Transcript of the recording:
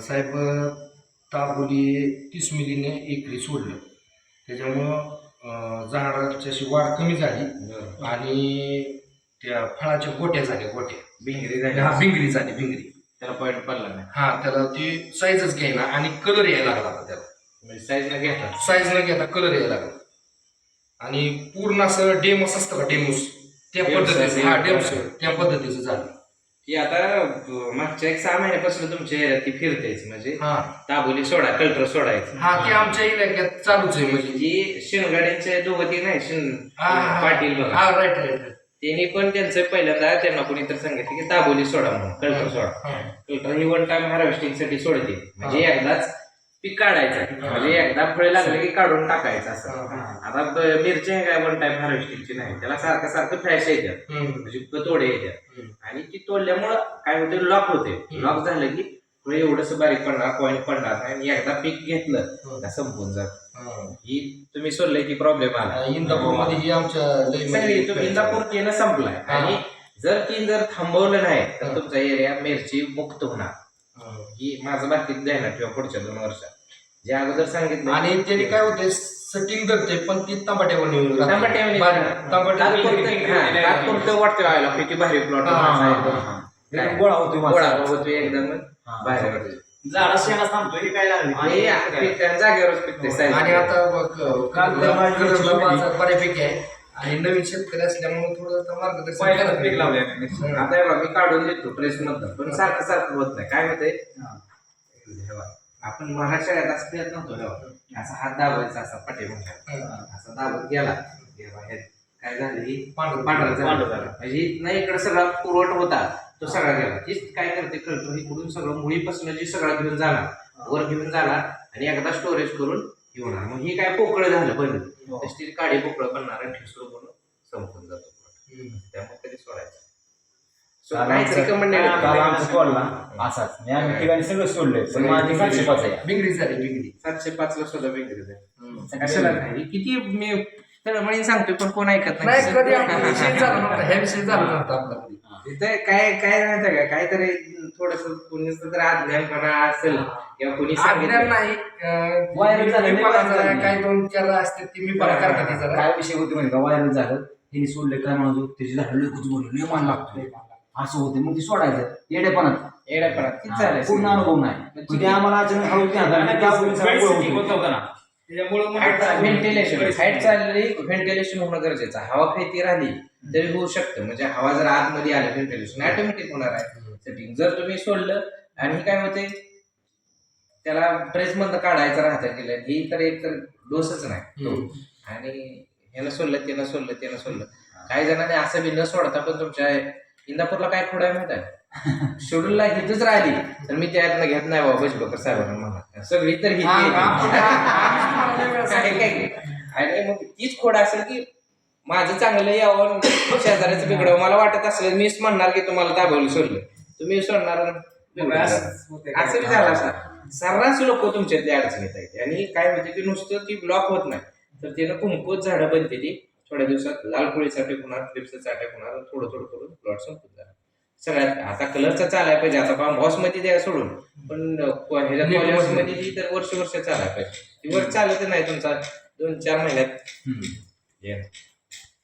साहेब ताबोली तीस मिलीने एकरी सोडलं. त्याच्यामुळं झाडाची अशी वाढ कमी झाली आणि त्या फळाच्या गोट्या झाल्या गोट्या. भिंगरी झाली. हा भिंगरी झाली भिंगरी. त्याला पॉईंट पडला नाही. हा त्याला ती साईजच घ्यायला आणि कलर यायला लागला आता त्याला. म्हणजे साईज न घेता. साईज न घेता कलर यायला लागला. आणि पूर्ण असं डेमस असतं का डेमोस? त्या पद्धतीचं हा डेमस. त्या पद्धतीचं झालं. की आता मागच्या एक सहा महिन्यापासून तुमच्या एरियात ती फिरतेच म्हणजे हा. दाबोली सोडा कल्टर सोडायचं. हा ते आमच्या इलाक्यात चालूच आहे म्हणजे. जी शिवगाड्यांचे दोघं ते नाही शिन हा, हा, हा. पाटील बघा. हा राईट राईट त्यांनी पण त्यांचं पहिल्यांदा त्यांना कोणी तर सांगितलं की दाबोली सोडा म्हणून कल्टर सोडा. कल्टर ही वन टाइम हार्वेस्टिंगसाठी सोडते. म्हणजे एकदाच पीक काढायचं. म्हणजे एकदा फळे लागले की काढून टाकायचं असं. आता मिरची आहे काय वन टाइम हार्वेस्टिंगची नाही. त्याला सारखं सारखं फ्लॅश येतात म्हणजे तोडे येतात आणि ती तोडल्यामुळं काय होते लॉक होते लॉक झालं की फळे एवढंसं बारीक पडणार पॉईंट पडणार आणि एकदा पीक घेतलं का संपून जात. ही. तुम्ही सोडलंय की प्रॉब्लेम आला. इंदापूरमध्ये आमच्या लई सगळी म्हणजे- तो इंदापूर केलं संपलाय. आणि जर तीन जर थांबवलं नाही तर. तुमचा एरिया मिरची मुक्त होणार. हा. ही माझं बाकीत ध्यानात ठेवा पुढच्या दोन वर्षात. जे अगोदर सांगितलं आणि त्याने काय होते सेटिंग करते पण ती तांबाट्यावर जाते. तात्पुरतं- तांबाट्यावर हा, तात्पुरतं वाटतं व्हायला किती भारी प्लॉट हा, हा, हा. गोळा होतो गोळा होतो एकदम. भारी वाटतं. झाडा शेणा थांबतोय ही काय लागली? आणि पिकते जागेवरच पिकते. आणि आता बघ, बऱ्यापैकी आहे. आणि नवीन शेतकरी असल्यामुळे थोडं मार्गदर्शन पहिल्यांदाच करायला पीक. हम्म. आता हे बघा, मी काढून देतो प्रेस मधनं पण सारखं सारखं होत नाही. काय होतंय? हा. हे बघा, आपण मराठी शाळेत असं खेळत नव्हतो हे बघा. असा हात दाबायचा असा पटे असा दाबत गेला. हे बघा, हे काय झालं? ही पांढरं- पांढरा झाला. पांढरं झालं. म्हणजे नाही इकडे सगळा पुरवठ होता. तो सगळा गेला. तीच काय करते कळतो इकडून सगळं मुळीपासून जी सगळा घेऊन जाणार वर घेऊन जाणार आणि एकदा स्टोरेज करून येणार. मग ही काय पोकळ झालं पण हो. ती काळी पोकळ बनणार आणि ठिसूळ बनून संपून जातो. त्यामुळे कधी सोडायचं असाच. मी आम्ही ठिकाणी सगळं सोडलंय पण माझी सातशे पाच आहे. बिगडी झाली बिगडी. सातशे पाच ला सुद्धा. कशाला नाही? किती मी तळमळीने सांगतोय पण कोण ऐकत नाही. कधी नाही आपला विषय झाला नव्हता. ह्या विषयी झाला नव्हता आपला. कधी इथं काय काय माहिती का? काहीतरी थोडस कोणीच तर अज्ञानपणा असेल किंवा कोणी अज्ञान सांगितलं. नाही. अं, Viral झालं, मी. काही दोन चार असते ते मी पण करतात ते जरा काय विषय होते माहिती का व्हायरल झालं? तिने सोडले काय म्हणतो त्याची झाड लय कुचबोल लय मान लागतोय. असं होते मग ती सोडायचं. येडेपणात. येड्यापणात किती झालं? पूर्ण अनुभव नाही. पण ते आम्हाला अचानक हळू ध्यान झालं की त्या गोळा होतोय. व्हेंटिलेशन हाईट चालली व्हेंटिलेशन होणं गरजेचं हवा खायती राहिली तरी होऊ शकतं. म्हणजे हवा जर आतमध्ये आलं व्हेंटिलेशन ऑटोमॅटिक होणार आहे. सेटिंग जर तुम्ही सोडलं आणि काय होते त्याला प्रेस मधनं काढायचं राहतं गेलं ही तर एक तर डोसच नाही. आणि ह्यानं सोडलं त्यानं सोडलं त्यानं सोडलं. काही जणांनी असं बी न सोडता पण तुमच्या इंदापूरला काय खोड आहे माहीत आहे? शेड्यूलला हिथच राहिली. तर मी त्यातनं घेत नाही बाबा बसबकर साहेबांना म्हणा. सगळी तर हिथी आणि मग तीच खोड असेल की माझं चांगलं यावं शेजाऱ्याचं बिघडव. मला वाटत असेल मीच म्हणणार की तुम्हाला दाबवलं सोडलं. तुम्ही सोडणार. असं बी झालं असं. सर्रास लोक तुमच्यातल्या अडचणीत आहेत. आणि काय होते की नुसतं ती ब्लॉक होत नाही. तर त्यानं कुंकूत झाडं बनते ती. थोड्या दिवसात लाल अटॅक होणार अटॅक होणार थोडं थोडं करून प्लॉट संपून जाणार. सगळ्यात आता कलरचा चालाय पाहिजे. आता फार्म हाऊसमध्ये द्या सोडून. पण अं, ह्याच्या Net कॉलेजमध्ये. तर वर्ष वर्ष चालाय पाहिजे. ती वर चालत नाही तुमचा. दोन चार महिन्यात.